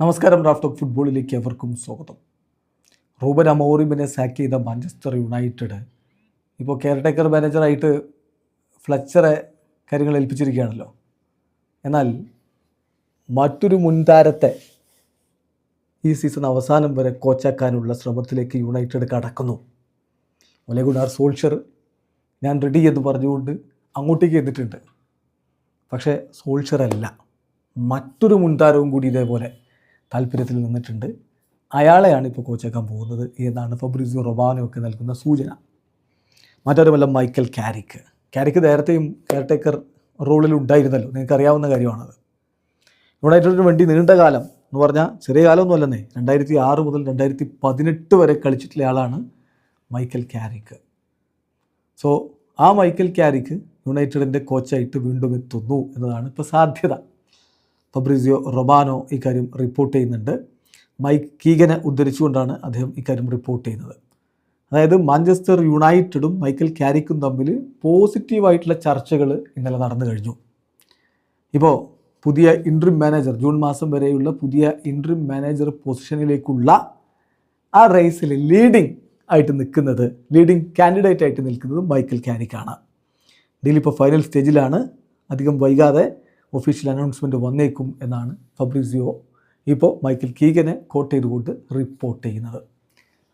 നമസ്കാരം Raf talk ഫുട്ബോളിലേക്ക് എവർക്കും സ്വാഗതം. റൂബൻ അമോറിമിനെ സാക്ക് ചെയ്ത മാഞ്ചസ്റ്റർ യുണൈറ്റഡ് ഇപ്പോൾ കെയർടേക്കർ മാനേജറായിട്ട് ഫ്ലച്ചറെ കാര്യങ്ങൾ ഏൽപ്പിച്ചിരിക്കുകയാണല്ലോ. എന്നാൽ മറ്റൊരു മുൻതാരത്തെ ഈ സീസൺ അവസാനം വരെ കോച്ചാക്കാനുള്ള ശ്രമത്തിലേക്ക് യുണൈറ്റഡ് കടക്കുന്നു. ഒലഗുണാർ സോൾഷർ ഞാൻ റെഡി എന്ന് പറഞ്ഞുകൊണ്ട് അങ്ങോട്ടേക്ക് എത്തിയിട്ടുണ്ട് പക്ഷേ സോൾഷറല്ല മറ്റൊരു മുൻതാരവും കൂടി ഇതേപോലെ താല്പര്യത്തിൽ നിന്നിട്ടുണ്ട്. അയാളെയാണ് ഇപ്പോൾ കോച്ചേക്കാൻ പോകുന്നത് എന്നാണ് ഫബ്രിസിയോ റൊബാനോ ഒക്കെ നൽകുന്ന സൂചന. മറ്റൊരുമല്ല മൈക്കൽ കാരിക്ക്. കാരിക്ക് നേരത്തെയും കെയർടേക്കർ റോളിൽ ഉണ്ടായിരുന്നല്ലോ. നിങ്ങൾക്ക് അറിയാവുന്ന കാര്യമാണത്. യുണൈറ്റഡിന് വേണ്ടി നീണ്ട കാലം എന്ന് പറഞ്ഞാൽ ചെറിയ കാലമൊന്നും അല്ലെന്നേ. രണ്ടായിരത്തി ആറ് മുതൽ രണ്ടായിരത്തി പതിനെട്ട് വരെ കളിച്ചിട്ടുള്ള ആളാണ് മൈക്കൽ കാരിക്ക്. സോ ആ മൈക്കൽ കാരിക്ക് യുണൈറ്റഡിന്റെ കോച്ചായിട്ട് വീണ്ടും എത്തുന്നു എന്നതാണ് ഇപ്പോൾ സാധ്യത. ഫബ്രിസിയോ റൊബാനോ ഇക്കാര്യം റിപ്പോർട്ട് ചെയ്യുന്നുണ്ട്. മൈക്ക് കീഗനെ ഉദ്ധരിച്ചുകൊണ്ടാണ് അദ്ദേഹം ഇക്കാര്യം റിപ്പോർട്ട് ചെയ്യുന്നത്. അതായത് മാഞ്ചസ്റ്റർ യുണൈറ്റഡും മൈക്കൽ ക്യാരിക്കും തമ്മിൽ പോസിറ്റീവായിട്ടുള്ള ചർച്ചകൾ ഇന്നലെ നടന്നു കഴിഞ്ഞു. ഇപ്പോൾ പുതിയ ഇൻട്രിം മാനേജർ ജൂൺ മാസം വരെയുള്ള പുതിയ ഇൻട്രിം മാനേജർ പൊസിഷനിലേക്കുള്ള ആ റേസിൽ ലീഡിംഗ് ആയിട്ട് നിൽക്കുന്നത് ലീഡിംഗ് കാൻഡിഡേറ്റ് ആയിട്ട് നിൽക്കുന്നത് മൈക്കൽ ക്യാരിക്കാണ് ഡീൽ ഇപ്പോൾ ഫൈനൽ സ്റ്റേജിലാണ് അധികം വൈകാതെ ഒഫീഷ്യൽ അനൗൺസ്മെന്റ് വന്നേക്കും എന്നാണ് ഫബ്രിസിയോ ഇപ്പോൾ മൈക്കിൾ കീഗനെ കോട്ട് ചെയ്തുകൊണ്ട് റിപ്പോർട്ട് ചെയ്യുന്നത്.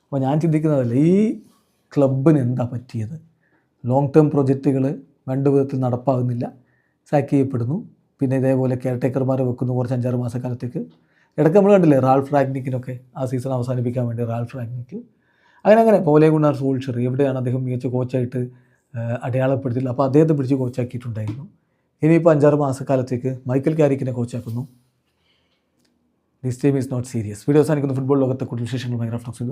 അപ്പോൾ ഞാൻ ചിന്തിക്കുന്നതല്ല ഈ ക്ലബിന് എന്താ പറ്റിയത്? ലോങ് ടേം പ്രൊജക്റ്റുകൾ വേണ്ട വിധത്തിൽ നടപ്പാകുന്നില്ല. സാക്ക് ചെയ്യപ്പെടുന്നു. പിന്നെ ഇതേപോലെ കെയർടേക്കർമാരെ വെക്കുന്നു കുറച്ച് അഞ്ചാറ് മാസക്കാലത്തേക്ക്. ഇടയ്ക്ക് നമ്മൾ കണ്ടില്ലേ റാൾ ഫ്രാഗ്നിക്കിനൊക്കെ ആ സീസൺ അവസാനിപ്പിക്കാൻ വേണ്ടി റാൾ ഫ്രാഗ്നിക്ക് അങ്ങനെ അങ്ങനെ പോലെ ഗുണാർ സോൾഷർ എവിടെയാണ് അദ്ദേഹം മികച്ച കോച്ചായിട്ട് അടയാളപ്പെടുത്തില്ല അപ്പോൾ അദ്ദേഹത്തെ പിടിച്ച് കോച്ചാക്കിയിട്ടുണ്ടായിരുന്നു ഇനിയിപ്പോൾ അഞ്ചാറ് മാസക്കാലത്തേക്ക് മൈക്കൽ ക്യാരിക്കിനെ കോച്ചാക്കുന്നു this team is not serious video അവസാനിക്കുന്ന. ഫുട്ബോൾ ലോകത്തെ കൂടുതൽ വിശേഷങ്ങൾ ഭയങ്കര ഫ്ലക്സ്